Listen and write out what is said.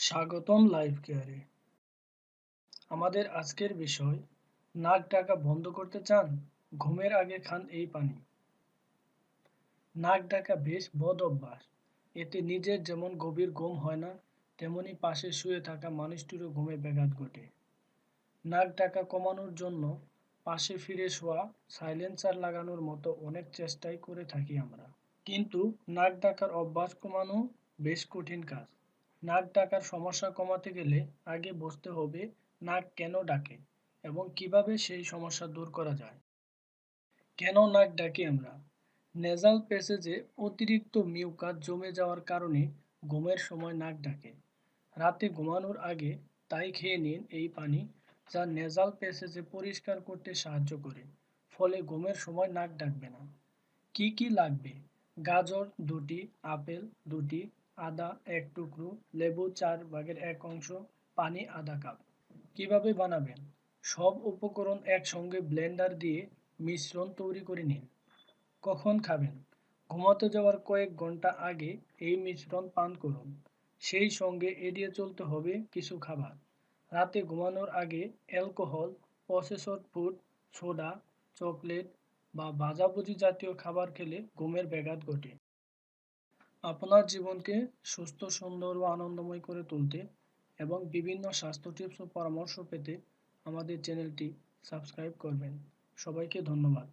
স্বাগতম লাইফ কেয়ারে আমাদের আজকের বিষয়, নাক ডাকা বন্ধ করতে চান, ঘুমের আগে খান এই পানি। নাক ডাকা বেশ বদ অভ্যাস। এতে নিজের যেমন গভীর ঘুম হয় না, তেমনি পাশে শুয়ে থাকা মানুষটিরও ঘুমে ব্যাঘাত ঘটে। নাক ডাকা কমানোর জন্য পাশে ফিরে শোয়া সাইলেন্সার লাগানোর মতো অনেক চেষ্টাই করে থাকি আমরা। কিন্তু নাক ডাকার অভ্যাস কমানো বেশ কঠিন কাজ। নাক ডাকার সমস্যা কমাতে গেলে আগে বুঝতে হবে নাক কেন ডাকে এবং কীভাবে সেই সমস্যা দূর করা যায়। কেন নাক ডাকি আমরা? নেজাল প্যাসেজে অতিরিক্ত মিউকাস জমে যাওয়ার কারণে ঘুমের সময় নাক ডাকে। রাতে ঘুমানোর আগে তাই খেয়ে নিন এই পানি যা নেজাল প্যাসেজে পরিষ্কার করতে সাহায্য করে, ফলে ঘুমের সময় নাক ডাকবে না। কি কি লাগবে? গাজর দুটি, আপেল দুটি আদা এক টুকরো, লেবু চার ভাগের এক অংশ, পানি আধা কাপ। কীভাবে বানাবেন? সব উপকরণ একসঙ্গে ব্লেন্ডার দিয়ে মিশ্রণ তৈরি করে নিন। কখন খাবেন? ঘুমাতে যাওয়ার কয়েক ঘণ্টা আগে এই মিশ্রণ পান করুন। সেই সঙ্গে এড়িয়ে চলতে হবে কিছু খাবার। রাতে ঘুমানোর আগে alcohol processor food, soda, chocolate বা ভাজাভুজি জাতীয় খাবার খেলে ঘুমের ব্যাঘাত ঘটে। আপনার জীবনকে সুস্থ, সুন্দর ও আনন্দময় করে তুলতে এবং বিভিন্ন স্বাস্থ্য টিপস ও পরামর্শ পেতে আমাদের চ্যানেলটি সাবস্ক্রাইব করবেন। সবাইকে ধন্যবাদ।